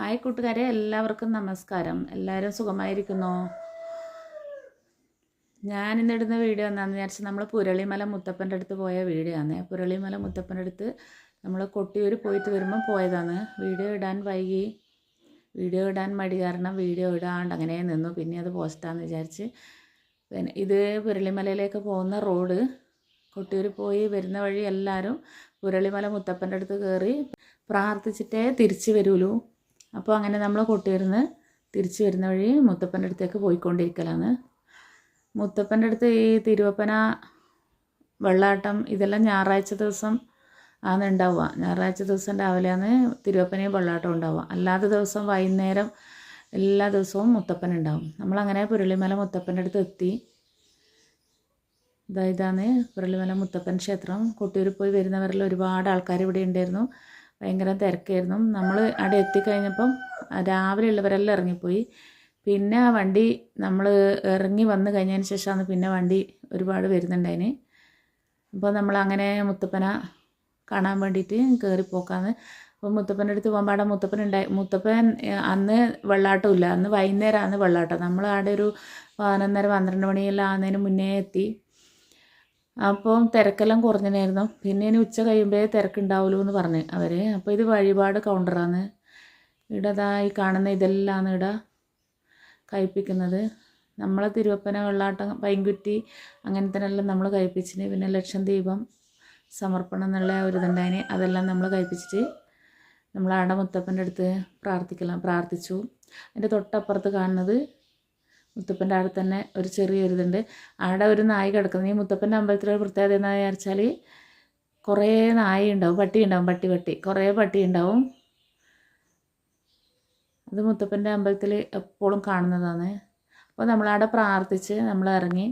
Hi കൂട്ടുകാരെ എല്ലാവർക്കും നമസ്കാരം. എല്ലാവരും സുഖമായിരിക്കുന്നോ? ഞാൻ ഇന്നിടുന്ന വീഡിയോ എന്താണെന്ന് വിചാരിച്ചാൽ നമ്മൾ പുരളിമല മുത്തപ്പന്റെ അടുത്ത് പോയ വീഡിയോ ആണ് പുരളിമല മുത്തപ്പന്റെ അടുത്ത് നമ്മൾ കൊട്ടിയൂർ പോയിട്ട് വരുമ്പോൾ പോയതാണ്. വീഡിയോ ഇടാൻ വൈകി. വീഡിയോ ഇടാൻ മടി കാരണം വീഡിയോ ഇടാണ്ട് അങ്ങനെ നിന്നു. പിന്നെ അത് പോസ്റ്റാന്ന് വിചാരിച്ച് പിന്നെ ഇത് പുരളിമലയിലേക്ക് പോകുന്ന റോഡ്. കൊട്ടിയൂർ പോയി വരുന്ന വഴി എല്ലാവരും പുരളിമല മുത്തപ്പന്റെ അടുത്ത് കയറി പ്രാർത്ഥിച്ചിട്ടേ തിരിച്ചു വരുള്ളൂ അപ്പോൾ അങ്ങനെ നമ്മൾ കൊട്ടിയിരുന്ന് തിരിച്ചു വരുന്ന വഴി മുത്തപ്പന്റെ അടുത്തേക്ക് പോയിക്കൊണ്ടിരിക്കലാണ്. മുത്തപ്പന്റെ അടുത്ത് ഈ തിരുവപ്പന വെള്ളാട്ടം ഇതെല്ലാം ഞായറാഴ്ച ദിവസം ആണ് ഉണ്ടാവുക. ഞായറാഴ്ച ദിവസം രാവിലെയാണ് തിരുവപ്പനയും വെള്ളാട്ടം ഉണ്ടാവുക. അല്ലാത്ത ദിവസം വൈകുന്നേരം എല്ലാ ദിവസവും മുത്തപ്പൻ ഉണ്ടാവും. നമ്മളങ്ങനെ പുരളിമല മുത്തപ്പന്റെ അടുത്ത് എത്തി. ഇതാ ഇതാണ് പുരളിമല മുത്തപ്പൻ ക്ഷേത്രം. കൊട്ടിയൂർ പോയി വരുന്നവരിൽ ഒരുപാട് ആൾക്കാർ ഇവിടെ ഉണ്ടായിരുന്നു. ഭയങ്കര തിരക്കായിരുന്നു. നമ്മൾ അവിടെ എത്തിക്കഴിഞ്ഞപ്പം രാവിലെ ഉള്ളവരെല്ലാം ഇറങ്ങിപ്പോയി. പിന്നെ ആ വണ്ടി നമ്മൾ ഇറങ്ങി വന്നു കഴിഞ്ഞതിന് ശേഷമാണ് പിന്നെ വണ്ടി ഒരുപാട് വരുന്നുണ്ടതിന് അപ്പോൾ നമ്മൾ അങ്ങനെ മുത്തപ്പന കാണാൻ വേണ്ടിയിട്ട് കയറിപ്പോക്കാന്ന് അപ്പോൾ മുത്തപ്പന്റെ അടുത്ത് പോകുമ്പോൾ മുത്തപ്പൻ ഉണ്ടായി. മുത്തപ്പൻ അന്ന് വെള്ളാട്ടമില്ല അന്ന് വൈകുന്നേരമാണ് വെള്ളാട്ടം. നമ്മൾ ആടെ ഒരു പതിനൊന്നര പന്ത്രണ്ട് മണിയെല്ലാം ആകുന്നതിന് മുന്നേ എത്തി. അപ്പം തിരക്കെല്ലാം കുറഞ്ഞിനായിരുന്നു. പിന്നെ ഇനി ഉച്ച കഴിയുമ്പോൾ തിരക്കുണ്ടാവുള്ളൂ എന്ന് പറഞ്ഞ്. അവർ അപ്പോൾ ഇത് വഴിപാട് കൗണ്ടറാണ് ഇടതാ ഈ കാണുന്ന ഇതെല്ലാമാണ് ഇട. കഴിപ്പിക്കുന്നത്. നമ്മളെ തിരുവപ്പന വെള്ളാട്ടം പൈൻകുറ്റി അങ്ങനത്തെല്ലാം നമ്മൾ കഴിപ്പിച്ചിന്. പിന്നെ ലക്ഷം ദീപം സമർപ്പണം എന്നുള്ള ഒരു ഇതുണ്ടായിന്. അതെല്ലാം നമ്മൾ കഴിപ്പിച്ചിട്ട് നമ്മൾ ആട മുത്തപ്പന്റെ അടുത്ത് പ്രാർത്ഥിക്കലാം പ്രാർത്ഥിച്ചു. അതിന്റെ തൊട്ടപ്പുറത്ത് കാണുന്നത് മുത്തപ്പന്റെ അവിടെ തന്നെ ഒരു ചെറിയൊരു ഇതുണ്ട്. അവിടെ ഒരു നായ കിടക്കുന്നത് ഈ മുത്തപ്പന്റെ അമ്പലത്തിലൊരു പ്രത്യേകത എന്താ വിചാരിച്ചാൽ കുറേ നായ ഉണ്ടാവും പട്ടി ഉണ്ടാവും പട്ടി പട്ടി. കുറേ പട്ടി ഉണ്ടാവും. അത് മുത്തപ്പന്റെ അമ്പലത്തിൽ എപ്പോഴും കാണുന്നതാണ്. അപ്പോൾ നമ്മളവിടെ പ്രാർത്ഥിച്ച് നമ്മൾ ഇറങ്ങി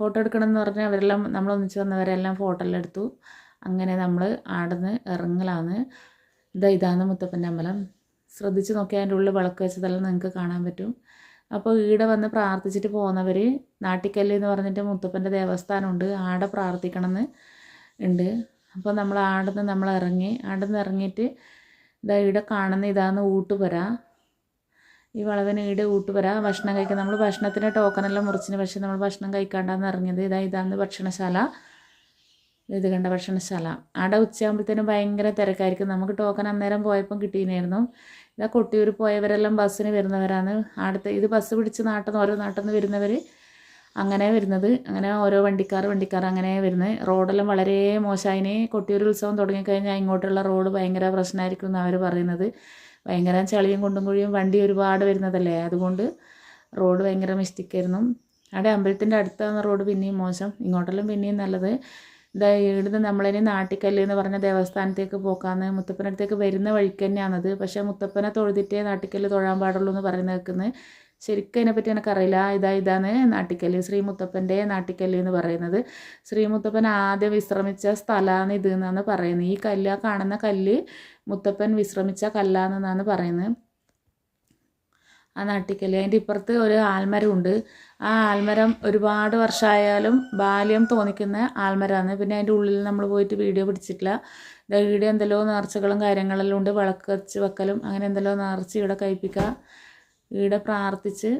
ഫോട്ടോ എടുക്കണമെന്ന് പറഞ്ഞാൽ അവരെല്ലാം നമ്മൾ ഒന്നിച്ച് വന്നവരെല്ലാം ഫോട്ടോ എല്ലാം എടുത്തു. അങ്ങനെ നമ്മൾ അവിടെ നിന്ന് ഇറങ്ങലാണ്. ഇതാ ഇതാണ് മുത്തപ്പന്റെ അമ്പലം. ശ്രദ്ധിച്ച് നോക്കിയാൽ അതിന്റെ ഉള്ളിൽ വിളക്ക് വെച്ചതെല്ലാം നിങ്ങൾക്ക് കാണാൻ പറ്റും. അപ്പോൾ ഈടെ വന്ന് പ്രാർത്ഥിച്ചിട്ട് പോകുന്നവർ നാട്ടിക്കല്ല് എന്ന് പറഞ്ഞിട്ട് മുത്തപ്പന്റെ ദേവസ്ഥാനമുണ്ട്. ആടെ പ്രാർത്ഥിക്കണം എന്ന് ഉണ്ട്. അപ്പോൾ നമ്മൾ ആടെ നിന്ന് നമ്മൾ ഇറങ്ങി ആടെ നിന്ന് ഇറങ്ങിയിട്ട് ഇതാ ഈടെ കാണുന്ന ഊട്ട് ഊട്ടുപുര ഈ വളവിന് ഈടെ ഊട്ടുപുര ഭക്ഷണം കഴിക്കാൻ നമ്മൾ ഭക്ഷണത്തിന് ടോക്കണെല്ലാം മുറിച്ചിന് പക്ഷേ നമ്മൾ ഭക്ഷണം കഴിക്കാണ്ടാന്ന് ഇറങ്ങിയത്. ഇതാ ഇതാന്ന് ഭക്ഷണശാല. ഇത് കണ്ട ഭക്ഷണശാല. അവിടെ ഉച്ചയാകുമ്പോഴത്തേനും ഭയങ്കര തിരക്കായിരിക്കും. നമുക്ക് ടോക്കൺ അന്നേരം പോയപ്പം കിട്ടിയിരുന്നു ഇതാ കൊട്ടിയൂർ പോയവരെല്ലാം ബസ്സിന് വരുന്നവരാണ്. അടുത്ത ഇത് ബസ് പിടിച്ച് നാട്ടിൽ നിന്ന് ഓരോ നാട്ടിൽ നിന്ന് വരുന്നവർ അങ്ങനെ വരുന്നത്. അങ്ങനെ ഓരോ വണ്ടിക്കാർ വണ്ടിക്കാർ അങ്ങനെ വരുന്നത് റോഡെല്ലാം വളരെ മോശമായിന് കൊട്ടിയൂർ ഉത്സവം തുടങ്ങിക്കഴിഞ്ഞാൽ ഇങ്ങോട്ടുള്ള റോഡ് ഭയങ്കര പ്രശ്നമായിരിക്കും എന്ന് അവർ പറയുന്നത്. ഭയങ്കര ചളിയും കുണ്ടും കുഴിയും വണ്ടി ഒരുപാട് വരുന്നതല്ലേ? അതുകൊണ്ട് റോഡ് ഭയങ്കര മിസ്റ്റേക്കായിരുന്നു. അവിടെ അമ്പലത്തിന്റെ അടുത്താണ് റോഡ് പിന്നെയും മോശം. ഇങ്ങോട്ടെല്ലാം പിന്നെയും നല്ലത്. ഇതാ ഇവിടുന്ന് നമ്മളിനി നാട്ടിക്കല്ല് എന്ന് പറഞ്ഞ ദേവസ്ഥാനത്തേക്ക് പോക്കാന്ന് മുത്തപ്പനടുത്തേക്ക് വരുന്ന വഴിക്ക് തന്നെയാണത്. പക്ഷേ മുത്തപ്പനെ തൊഴുതിട്ടേ നാട്ടിക്കല്ല് തൊഴാൻ പാടുള്ളൂ എന്ന് പറയുന്നത് കേൾക്കുന്നത് ശരിക്കും അതിനെപ്പറ്റി എനിക്കറിയില്ല. ഇതാ ഇതാണ് നാട്ടിക്കല്ല് ശ്രീ മുത്തപ്പന്റെ നാട്ടിക്കല്ല് എന്ന് പറയുന്നത്. ശ്രീ മുത്തപ്പൻ ആദ്യം വിശ്രമിച്ച സ്ഥലമാണ് ഇത് എന്നാണ് പറയുന്നത് ഈ കല്ല് കാണുന്ന കല്ല് മുത്തപ്പൻ വിശ്രമിച്ച കല്ലാണെന്നാണ് പറയുന്നത് ആ നാട്ടിക്കൽ അതിന്റെ ഇപ്പുറത്ത് ഒരു ആൽമരമുണ്ട് ആ ആൽമരം ഒരുപാട് വർഷമായാലും ബാല്യം തോന്നിക്കുന്ന ആൽമരമാണ് പിന്നെ അതിന്റെ ഉള്ളിൽ നമ്മൾ പോയിട്ട് വീഡിയോ പിടിച്ചിട്ടില്ല. ഇവിടെ എന്തെല്ലോ നേർച്ചകളും കാര്യങ്ങളെല്ലാം ഉണ്ട്. വിളക്ക് വെച്ച് വെക്കലും അങ്ങനെ എന്തെല്ലോ നേർച്ച ഇവിടെ കഴിപ്പിക്കുക ഇവിടെ പ്രാർത്ഥിച്ച്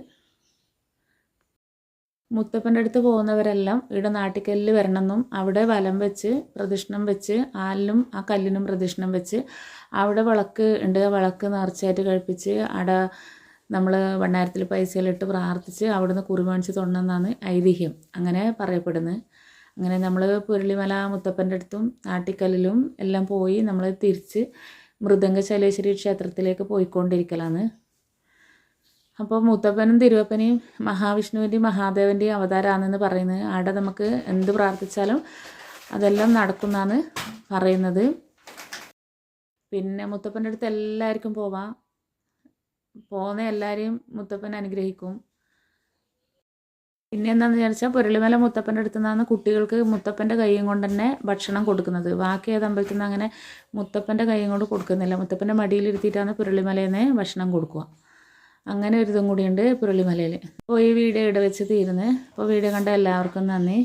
മുത്തപ്പന്റെ അടുത്ത് പോകുന്നവരെല്ലാം ഇവിടെ നാട്ടിക്കല്ലിൽ വരണമെന്നും അവിടെ വലം വെച്ച് പ്രദക്ഷിണം വെച്ച് ആലിനും ആ കല്ലിനും പ്രദക്ഷിണം വെച്ച് അവിടെ വിളക്ക് ഉണ്ട്. വിളക്ക് നേർച്ചയായിട്ട് കഴിപ്പിച്ച് അവിടെ നമ്മൾ ഭണ്ണാരത്തിൽ പൈസയിലിട്ട് പ്രാർത്ഥിച്ച് അവിടുന്ന് കുറി മേടിച്ച് തൊണ്ണെന്നാണ് ഐതിഹ്യം. അങ്ങനെ പറയപ്പെടുന്നത് അങ്ങനെ നമ്മൾ പുരളിമല മുത്തപ്പന്റെ അടുത്തും നാട്ടിക്കല്ലിലും എല്ലാം പോയി നമ്മൾ തിരിച്ച് മൃദംഗ ശൈലേശ്വരി ക്ഷേത്രത്തിലേക്ക് പോയിക്കൊണ്ടിരിക്കലാണ്. അപ്പോൾ മുത്തപ്പനും തിരുവപ്പനെയും മഹാവിഷ്ണുവിന്റെയും മഹാദേവന്റെയും അവതാരമാണെന്ന് പറയുന്നത് അവിടെ നമുക്ക് എന്ത് പ്രാർത്ഥിച്ചാലും അതെല്ലാം നടക്കുമെന്നാണ് പറയുന്നത്. പിന്നെ മുത്തപ്പന്റെ അടുത്ത് എല്ലാവർക്കും പോവാം. പോകുന്ന എല്ലാവരെയും മുത്തപ്പൻ അനുഗ്രഹിക്കും. പിന്നെ എന്താണെന്ന് വിചാരിച്ചാൽ പുരളിമല മുത്തപ്പന്റെ അടുത്ത് നിന്നാണ് കുട്ടികൾക്ക് മുത്തപ്പന്റെ കൈയും കൊണ്ട് തന്നെ ഭക്ഷണം കൊടുക്കുന്നത്. ബാക്കി ഏത് അമ്പലത്തിൽ നിന്ന് അങ്ങനെ മുത്തപ്പന്റെ കൈയും കൊണ്ട് കൊടുക്കുന്നില്ല. മുത്തപ്പന്റെ മടിയിലിരുത്തിയിട്ടാണ് പുരളിമലയിൽ നിന്ന് ഭക്ഷണം കൊടുക്കുക. അങ്ങനെ ഒരു ഇതും കൂടിയുണ്ട് പുരളിമലയിൽ അപ്പോൾ ഈ വീഡിയോ ഇവിടെ വെച്ച് തീരുന്നത് അപ്പോൾ വീഡിയോ കണ്ട എല്ലാവർക്കും നന്ദി.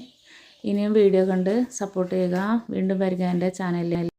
ഇനിയും വീഡിയോ കണ്ട് സപ്പോർട്ട് ചെയ്യുക. വീണ്ടും വരിക എന്റെ ചാനലിൽ